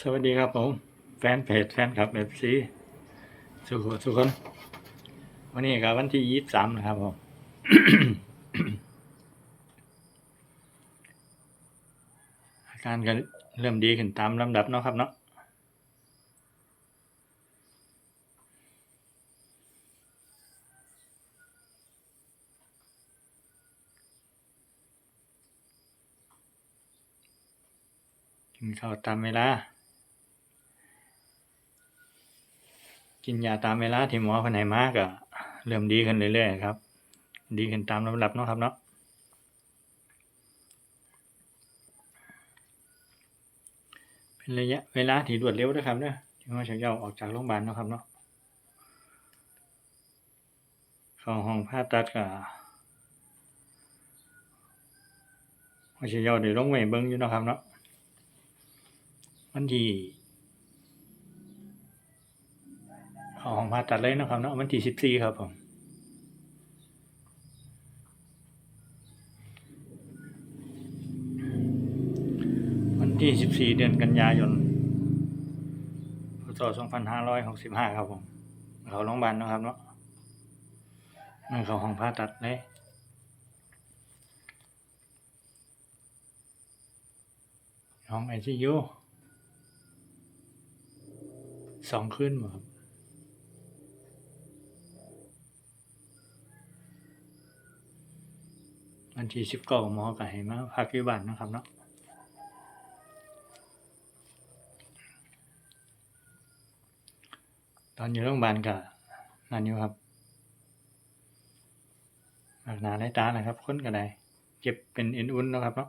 สวัสดีครับผม แฟนเพจแฟนคลับเอฟซีสุขทุกคน วันนี้ก็วันที่ยี่สิบสามนะครับผมอาการก็เริ่มดีขึ้นตามลำดับเนาะครับเนาะกินข้าวตามเวลา กินยาตามเวลาที่หมอคนไหนมากก็เริ่มดีขึ้นเรื่อยๆครับ ดีขึ้นตามลำดับเนาะครับเนาะเป็นระยะเวลาที่รวดเร็วนะครับเนาะที่ว่าจะเยาออกจากโรงพยาบาลเนาะครับเนาะเข้าห้องผ่าตัดก็ว่าจะเยาได้ลงไว้เบิ่งอยู่เนาะครับเนาะวันที่ เข้าห้องผ่าตัดเลยนะครับเนาะวันที่สิบสี่ครับผมวันที่14เดือนกันยายนพศ2565ครับผมเขาโรงพยาบาลนะครับเนาะนั่นเขาห้องผ่าตัดเลยห้องไอซียูสองคืนบ่ครับ วันที่สิบเก้าหมอก็ให้มาพักอยู่บ้านนะครับเนาะตอนอยู่โรงพยาบาลก็นั่นอยู่ครับหนักหนาในตานะครับ คนก็ได้เจ็บเป็นเอ็นอุ่นนะครับเนาะ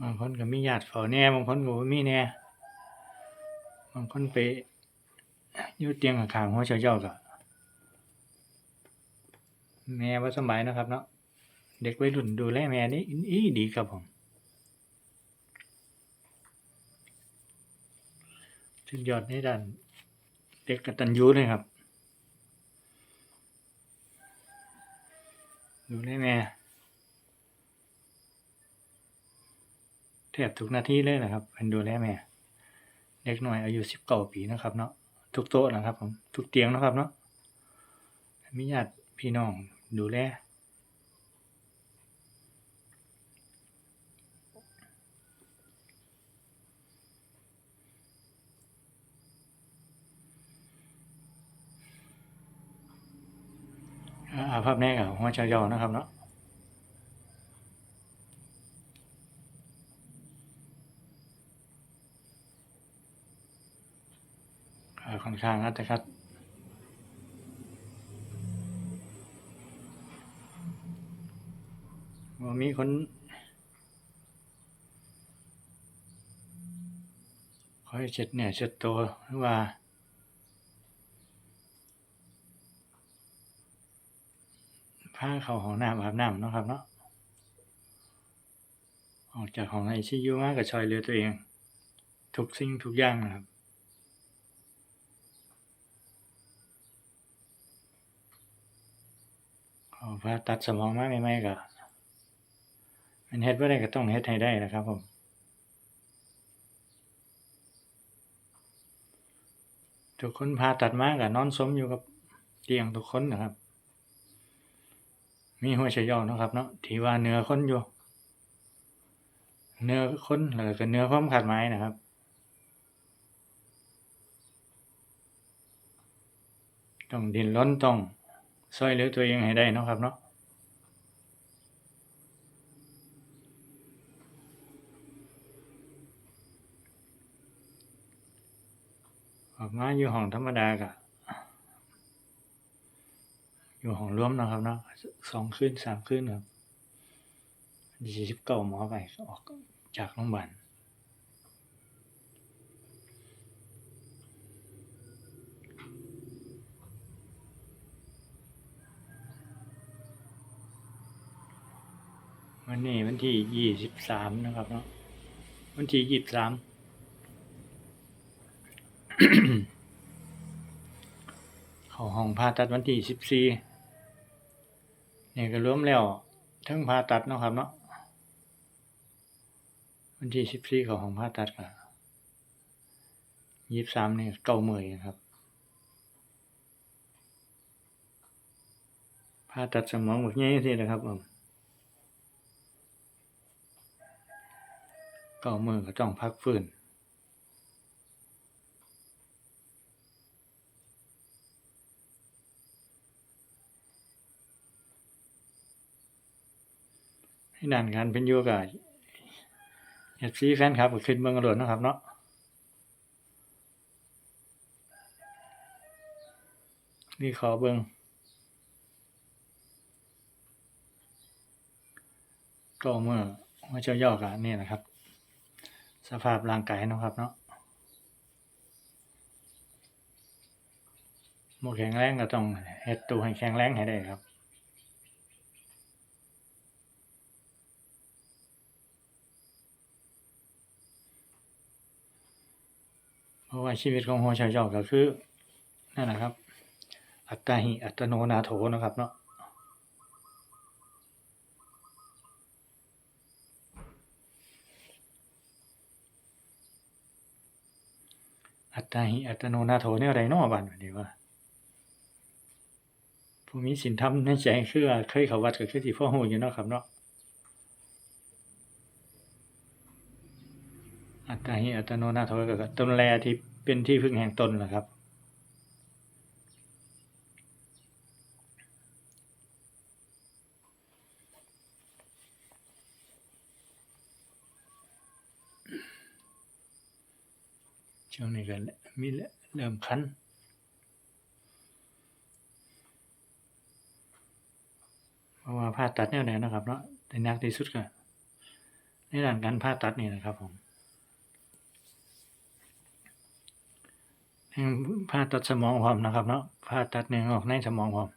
บางคนก็มีญาติเฝ้าแน่บางคนก็มีแน่ บางคนไปอยู่เตียงข้างหัวเจ้าเจ้าก็แม่บ่สบายนะครับเนาะเด็กวัยรุ่นดูแลแม่นี่อีดีครับผมสุดยอดในด้านเด็กกตัญญูเลยครับ ดูแลแม่แทบทุกนาทีเลยนะครับเป็นดูแลแม่ เด็กหน่อยอายุสิบเก้าปีนะครับเนาะทุกโต๊ะนะครับผมทุกเตียงนะครับเนาะมีญาติพี่น้องดูแลอาภาพแน่กับหัวชายอนะครับเนาะอ่าค่อน ข้างนะแต่ครับ ว่ามีคนคอยเช็ดเนี่ยเช็ดตัวหรือว่าพาเข้าห้องน้ำอาบน้ำเนาะครับเนาะออกจากห้องไอซียูมาก็ช่วยเหลือตัวเอง ทุกสิ่งทุกอย่างนะครับ ขอ ผ่าตัดสมองมาใหม่ๆก็มันเฮ็ดบ่ได้ก็ต้องเฮ็ดให้ได้นะครับผมทุกคนผ่าตัดมาก็นอนสมอยู่กับเตียงทุกคนนะครับ มีหัวใจย่อนะครับเนาะที่ว่าเนื้อคนอยู่ เนื้อคนแล้วก็เนื้อความคาดหมายนะครับต้องดิ้นรนต้อง ช่วยเหลือตัวเองให้ได้นะครับเนาะออกมาอยู่ห้องธรรมดาก็อยู่ห้องรวมนะครับเนาะสองคืนสามคืนครับยี่สิบเก้าหมอไปก็ออกจากโรงพยาบาล วันนี้วันที่ยี่สิบสามนะครับเนาะวันที่ยี่สิบสามเขาห้องผ่าตัดวันที่สิบสี่นี่ก็รวมแล้วทั้งผ่าตัดนะครับเนาะวันที่สิบสี่เของของผ่าตัดก็ยี่สิบสามนี่เก้าหมื่นครับผ่าตัดสมองแบบนี้สินะครับผม เก้ามื่นก็ต้องพักฟื้นให้ด้านการเป็นอยู่กับเอฟซีแฟนครับก็ขึ้นเมืองกระโดดนะครับเนาะนี่ขอเบิงก็เมื่อว่าเจ้าย่อกันนี่นะครับ สภาพร่างกายนะครับเนาะโมแข็งแรงก็ต้องเฮ็ดตัวให้แข็งแรงให้ได้ครับเพราะว่าชีวิตของหัวชายเจ้าก็คือนั่นแหละครับ อัตตาหิอัตโนนาโถนะครับเนาะ อัตตาหิอัตโนนาโถเนี่ยอะไรนาะบ้านวันนี้ว่าผู้มีสินธรรมในใจคือเคยเขาวัดกับคือที่พ่อหูอยู่เนาะครับเนาะอัตตาหิอัตโนนาโถก็ตนแลที่เป็นที่พึ่งแห่งตนแหละครับ ช่วงนี้ก็มีเริ่มคันเพราะว่าผ่าตัดแนวไหนนะครับเนาะแต่นักที่สุดก็ในด้านการผ่าตัดนี่นะครับผมแห่งผ่าตัดสมองพร้อมนะครับเนาะผ่าตัดเนื้องอกในสมองพร้อม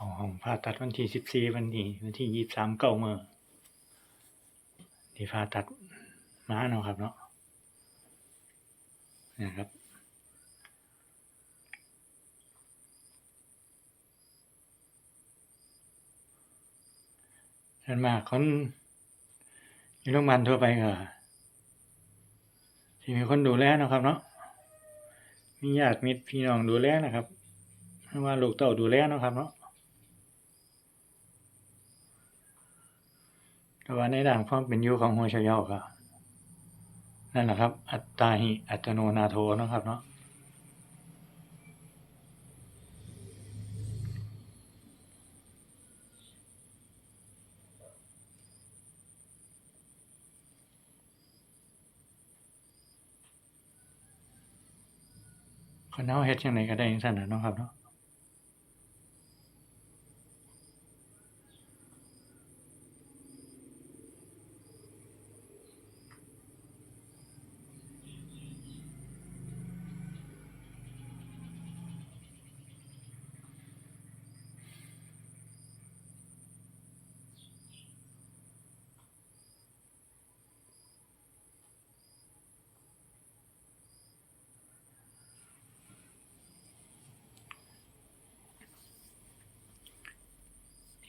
เข้าห้องผ่าตัดวันที่สิบสี่วันที่วันที่ยี่สิบสามเก้าเมื่อที่ผ่าตัดมาเนาะครับเนาะนะครับส่วนมากคนยู่โรงพยาบาลทั่วไปก็ที่มีคนดูแลนะครับเนาะมีญาติมิตรพี่น้องดูแลนะครับไม่ว่าลูกเต้าดูแลนะครับเนาะ แต่ว่าในด้านความเป็นอยู่ของหัวชายเยาก็นั่นแหละครับ อัตตาหิอัตโนนาโถเนะครับเนาะคนเฮาเฮ็ดจังไดก็ได้จังซั่นนะครับเนาะ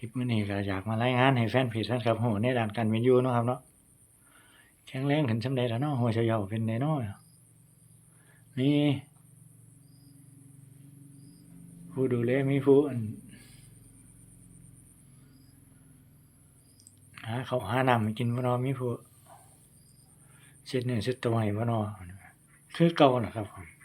คลิปมื้อนี้ก็อยากมารายงานให้แฟนเพจแฟนคลับฮู้ในด้านการเป็นอยู่เนาะครับเนาะแข็งแรงขึ้นส่ำใดแล้วเนาะหัวชายเยาเป็นไดเนาะมีผู้ดูแลมีผู้อั่นหาข้าหาน้ำกินบ่เนาะมีผู้เช็ดเนื้อเช็ดตัวให้บ่เนาะคือเก่านะครับผม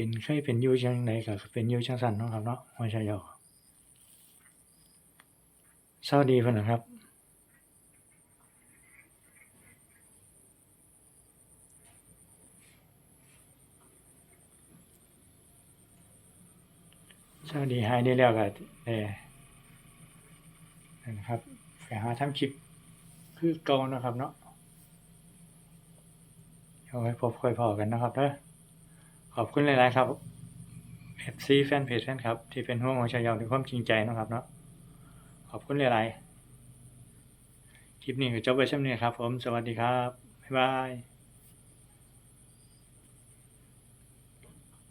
เป็นเคยเป็นอยู่จังไดก็เป็นอยู่จังซั่นนะครับเนาะหัวชายเยาสวัสดีเพิ่นน่ะครับสวัสดีหายดีแล้วก็เออนั่นนะครับไปหาทำคลิปคือเก่านะครับเนาะเอาไว้พบค่อยพอกันนะครับเด้อ ขอบคุณหลาย ๆ ครับ FC แฟนเพจแฟนครับ ที่เป็นห่วงของชาวยาวด้วยความจริงใจนะครับเนาะขอบคุณหลาย ๆ คลิปนี้ก็จบไปเช่นนี้ครับ ผมสวัสดีครับ บ๊ายบาย